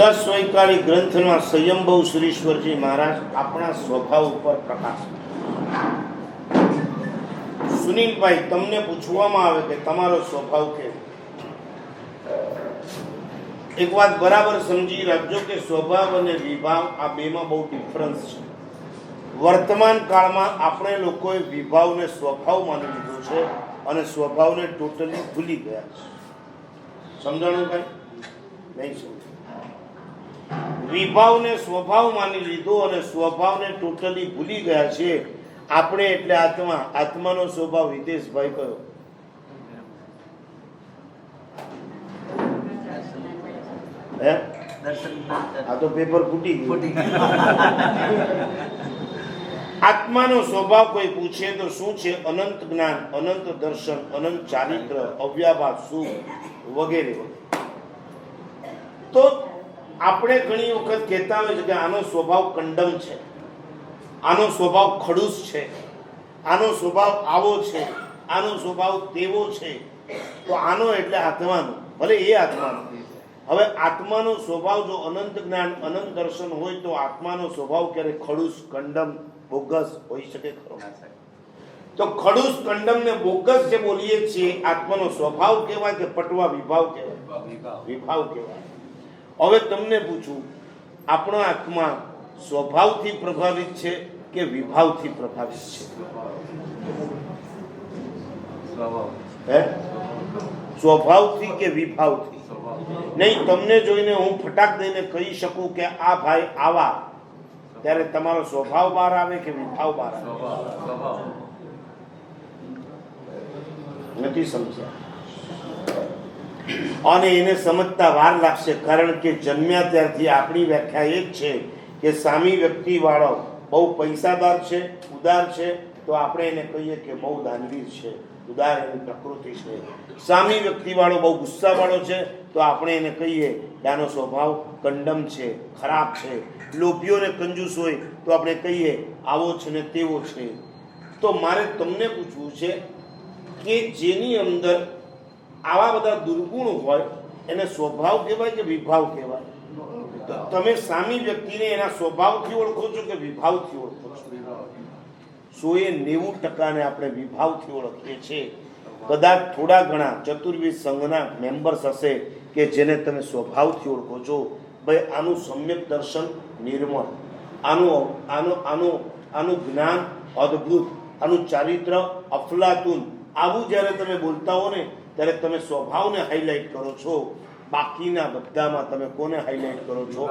દસ વૈકાળી ગ્રંથમાં સંયમબહુ શ્રીશ્વરજી મહારાજ આપણા સ્વભાવ ઉપર પ્રકાશ સુનિલભાઈ, તમને પૂછવામાં આવે કે તમારો સ્વભાવ કેવો? એક વાત બરાબર સમજી રાખજો કે સ્વભાવ અને વિભાવ આ બેમાં બહુ ડિફરન્સ છે. વર્તમાન કાળમાં આપણે લોકોએ વિભાવને સ્વભાવ માની લીધો છે અને સ્વભાવને ટોટલી ભૂલી ગયા છે. સમજાણું કઈ? નહીં સમજ વિભાવને સ્વભાવ માની લીધો અને સ્વભાવને ટોટલી ભૂલી ગયા છે. આપણે એટલે આત્મા આત્માનો સ્વભાવ હિતેશભાઈ કયો? હે? આ તો પેપર ફૂટી ગયું. આત્માનો સ્વભાવ કોઈ પૂછે તો શું છે? અનંત જ્ઞાન અનંત દર્શન અનંત ચારિત્ર અવ્યાભાસ સુખ વગેરે વગેરે. તો આપણે ઘણી વખત કહેતા હોય છે કે આનો સ્વભાવ કંડમ છે. આનો સ્વભાવ ખડૂસ છે. આનો સ્વભાવ આવો છે. આનો સ્વભાવ તેવો છે. તો આનો એટલે આત્માનો. ભલે એ આત્માનો. હવે આત્માનો સ્વભાવ જો અનંત જ્ઞાન અનંત દર્શન હોય તો આત્માનો સ્વભાવ ક્યારે ખડૂસ કંડમ બોગસ હોઈ શકે ખરો? તો ખડૂસ કંડમ ને બોગસ જે બોલીએ છીએ આત્માનો સ્વભાવ કહેવાય કે પટવા વિભાવ કહેવાય? વિભાવ કહેવાય. હવે તમને પૂછું આપણો આત્મા સ્વભાવથી પ્રભાવિત છે કે વિભાવથી પ્રભાવિત છે? હે? સ્વભાવથી કે વિભાવથી? નહીં તમને જોઈને હું ફટાક દઈને કહી શકું કે આ ભાઈ આવા. ત્યારે તમારો સ્વભાવ બહાર આવે કે વિભાવ બહાર આવે? નથી સમજ્યા. અને એને સમજતા વાર લાગશે, કારણ કે જન્મ્યા ત્યારથી આપણી વ્યાખ્યા એ જ છે કે સામી વ્યક્તિ વાળો બહુ પૈસાદાર છે, ઉદાર છે, તો આપણે એને કહીએ કે બહુ દાનવીર છે, ઉદાર એની પ્રકૃતિ છે. સામી વ્યક્તિ વાળો બહુ ગુસ્સા વાળો છે, તો આપણે એને કહીએ કે સ્વભાવ કંડમ છે, ખરાબ છે. લોભીઓને કંજૂસ હોય, તો આપણે કહીએ, આવો છે ને તેવો છે. તો મારે તમને પૂછવું છે કે જેની અંદર આવા બધા દુર્ગુણ હોય, એને સ્વભાવ કહેવાય કે વિભાવ કહેવાય? તમે સામી વ્યક્તિને એના સ્વભાવથી ઓળખો છો કે વિભાવથી ઓળખો છો? સોએ નેવું ટકાને આપણે વિભાવથી ઓળખીએ છીએ. કદાચ થોડા ઘણા ચતુર્વિધ સંઘના મેમ્બર્સ હશે કે જેને તમે સ્વભાવથી ઓળખો છો. ભાઈ, આનું સમ્યક દર્શન નિર્મળ. આનું આનું આનું આનું જ્ઞાન અદ્ભુત. આનું ચારિત્ર અફલાતુન. આવું જ્યારે તમે બોલતા હો ને ત્યારે તમે સ્વભાવને હાઇલાઇટ કરો છો. બાકીના બધામાં તમે કોને હાઇલાઇટ કરો છો?